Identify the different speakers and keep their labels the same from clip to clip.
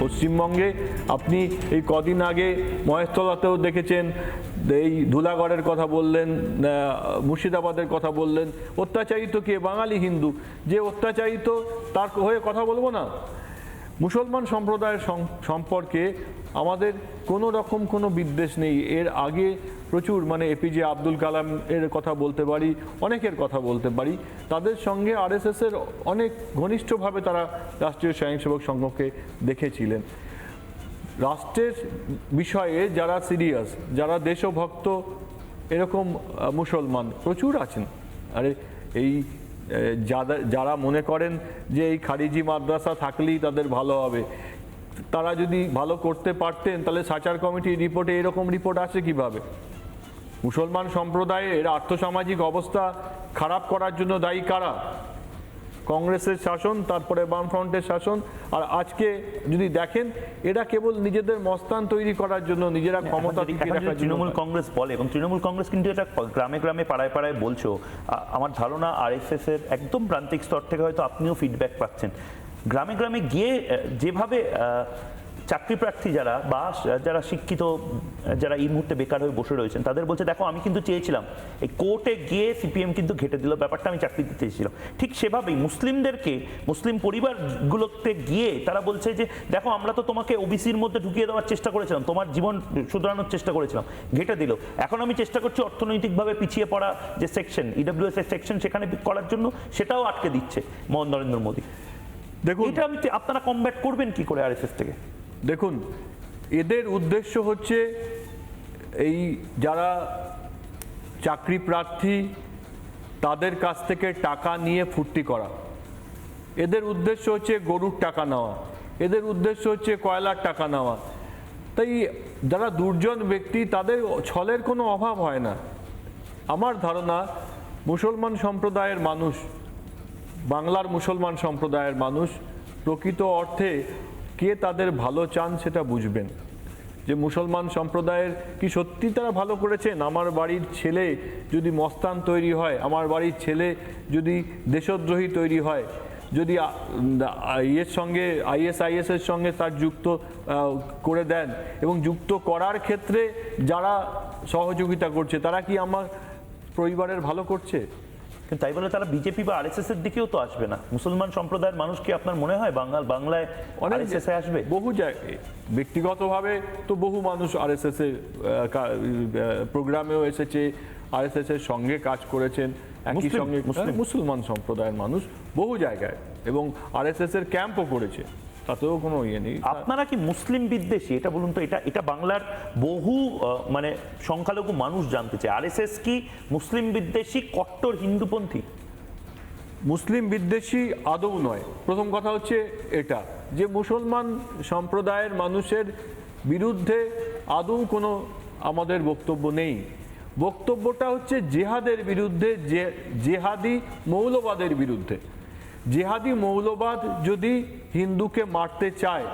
Speaker 1: পশ্চিমবঙ্গে আপনি এই কদিন আগে মহেশতলাতেও দেখেছেন, এই ধুলাগড়ের কথা বললেন মুর্শিদাবাদের কথা বললেন। অত্যাচারিত কে? বাঙালি হিন্দু। যে অত্যাচারিত তার হয়ে কথা বলব না? মুসলমান সম্প্রদায়ের সম্পর্কে আমাদের কোনো রকম কোনো বিদ্বেষ নেই। এর আগে প্রচুর মানে এপিজে আব্দুল কালাম এর কথা বলতে পারি, অনেকের কথা বলতে পারি। তাদের সঙ্গে আরএসএস এর অনেক ঘনিষ্ঠভাবে তারা রাষ্ট্রীয় স্বয়ংসেবক সংঘকে দেখেছিলেন। রাষ্ট্রের বিষয়ে যারা সিরিয়াস, যারা দেশভক্ত, এরকম মুসলমান প্রচুর আছেন। আরে, এই যাদের যারা মনে করেন যে এই খারিজি মাদ্রাসা থাকলেই তাদের ভালো হবে, তারা যদি ভালো করতে পারতেন, তাহলে সাচার কমিটির রিপোর্টে এরকম রিপোর্ট আসে কীভাবে? মুসলমান সম্প্রদায়ের আর্থসামাজিক অবস্থা খারাপ করার জন্য দায়ী কারা? কংগ্রেসের শাসন তারপরে বামফ্রন্টের শাসন। আর আজকে যদি দেখেন এরা কেবল নিজেদের মস্তান তৈরি করার জন্য নিজেরা ক্ষমতা
Speaker 2: তৃণমূল কংগ্রেস বলে এবং তৃণমূল কংগ্রেস কিন্তু এটা গ্রামে গ্রামে পাড়ায় পাড়ায় বলছো আমার ধারণা আরএসএস এর একদম প্রান্তিক স্তর থেকে হয়তো আপনিও ফিডব্যাক পাচ্ছেন। গ্রামে গ্রামে গিয়ে যেভাবে চাকরি প্রার্থী যারা বা যারা শিক্ষিত যারা এই মুহূর্তে বেকার হয়ে বসে রয়েছেন তাদের বলছে দেখো আমি কিন্তু চেয়েছিলাম। এই কোর্টে গিয়ে সিপিএম কিন্তু ঘেটে দিল ব্যাপারটা আমি চাকরি দিতে চেয়েছিলাম। ঠিক সেভাবেই মুসলিমদেরকে মুসলিম পরিবারগুলোতে গিয়ে তারা বলছে যে দেখো আমরা তো তোমাকে ওবিসির মধ্যে ঢুকিয়ে দেওয়ার চেষ্টা করেছিলাম তোমার জীবন শুধরানোর চেষ্টা করেছিলাম ঘেটে দিল। এখন আমি চেষ্টা করছি অর্থনৈতিকভাবে পিছিয়ে পড়া যে সেকশন ইডব্লিউএস এর সেকশন সেখানে করার জন্য সেটাও আটকে দিচ্ছে মোহন নরেন্দ্র মোদী।
Speaker 1: দেখুন
Speaker 2: এটা আমি আপনারা কমব্যাট করবেন কি করে আরএসএস থেকে?
Speaker 1: দেখুন, এদের উদ্দেশ্য হচ্ছে এই যারা চাকরি প্রার্থী, তাদের কাছ থেকে টাকা নিয়ে ফুর্তি করা। এদের উদ্দেশ্য হচ্ছে গরুর টাকা নেওয়া। এদের উদ্দেশ্য হচ্ছে কয়লার টাকা নেওয়া। তাই যারা দুর্জন ব্যক্তি, তাদের ছলের কোনো অভাব হয় না। আমার ধারণা, মুসলমান সম্প্রদায়ের মানুষ, বাংলার মুসলমান সম্প্রদায়ের মানুষ প্রকৃত অর্থে কে তাদের ভালো চান সেটা বুঝবেন। যে মুসলমান সম্প্রদায়ের কি সত্যি তারা ভালো করেছেন? আমার বাড়ির ছেলে যদি মস্তান তৈরি হয়, আমার বাড়ির ছেলে যদি দেশদ্রোহী তৈরি হয়, যদি ইয়ের সঙ্গে, আইএসআইএস এর সঙ্গে তার যুক্ত করে দেন এবং যুক্ত করার ক্ষেত্রে যারা সহযোগিতা করছে, তারা কি আমার পরিবারের ভালো করছে?
Speaker 2: কিন্তু তাই বলে তারা বিজেপি বা আরএসএস এর দিকেও তো আসবে না। মুসলমান সম্প্রদায়ের মানুষ কি আপনার মনে হয় বাঙাল বাংলায়
Speaker 1: অনেক
Speaker 2: আরএসএস এ আসবে?
Speaker 1: বহু জায়গায় ব্যক্তিগতভাবে তো বহু মানুষ আরএসএস এর প্রোগ্রামেও এসেছে আরএসএস এর সঙ্গে কাজ করেছেন একই সঙ্গে হ্যাঁ, মুসলমান সম্প্রদায়ের মানুষ বহু জায়গায় এবং আরএসএস এর ক্যাম্পও করেছে। তাতেও কোনো ইয়ে নেই।
Speaker 2: আপনারা কি মুসলিম বিদ্বেষী? এটা বলুন তো এটা এটা বাংলার বহু মানে সংখ্যালঘু মানুষ জানতে চায়। আরএসএস কি মুসলিম বিদ্বেষী কট্টর হিন্দুপন্থী?
Speaker 1: মুসলিম বিদ্বেষী আদৌ নয়। প্রথম কথা হচ্ছে এটা যে মুসলমান সম্প্রদায়ের মানুষের বিরুদ্ধে আদৌ কোনো আমাদের বক্তব্য নেই। বক্তব্যটা হচ্ছে জেহাদের বিরুদ্ধে যে জেহাদি মৌলবাদের বিরুদ্ধে। জেহাদি মৌলবাদ যদি হিন্দুকে মারতে চায়,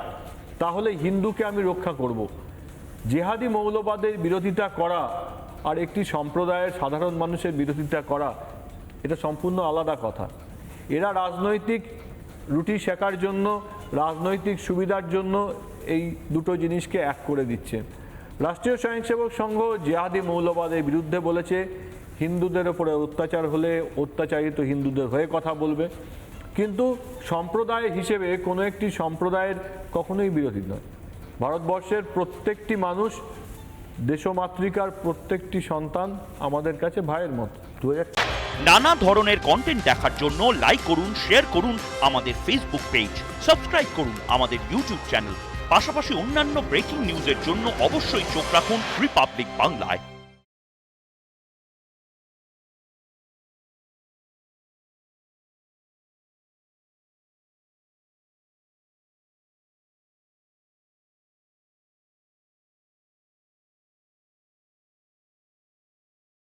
Speaker 1: তাহলে হিন্দুকে আমি রক্ষা করব। জেহাদি মৌলবাদের বিরোধিতা করা আর একটি সম্প্রদায়ের সাধারণ মানুষের বিরোধিতা করা, এটা সম্পূর্ণ আলাদা কথা। এরা রাজনৈতিক রুটি শেখার জন্য, রাজনৈতিক সুবিধার জন্য এই দুটো জিনিসকে এক করে দিচ্ছে। রাষ্ট্রীয় স্বয়ংসেবক সংঘ জেহাদি মৌলবাদের বিরুদ্ধে বলেছে, হিন্দুদের ওপরে অত্যাচার হলে অত্যাচারিত হিন্দুদের হয়ে কথা বলবে। কিন্তু সম্প্রদায় হিসেবে কোনো একটি সম্প্রদায়ের কখনোই বিরোধী নয়। ভারতবর্ষের প্রত্যেকটি মানুষ, দেশমাতৃকার প্রত্যেকটি সন্তান আমাদের কাছে ভাইয়ের মতো।
Speaker 2: দু
Speaker 3: নানা ধরনের কন্টেন্ট দেখার জন্য লাইক করুন শেয়ার করুন আমাদের ফেসবুক পেজ সাবস্ক্রাইব করুন আমাদের ইউটিউব চ্যানেল পাশাপাশি অন্যান্য ব্রেকিং নিউজের জন্য অবশ্যই চোখ রাখুন রিপাবলিক বাংলায়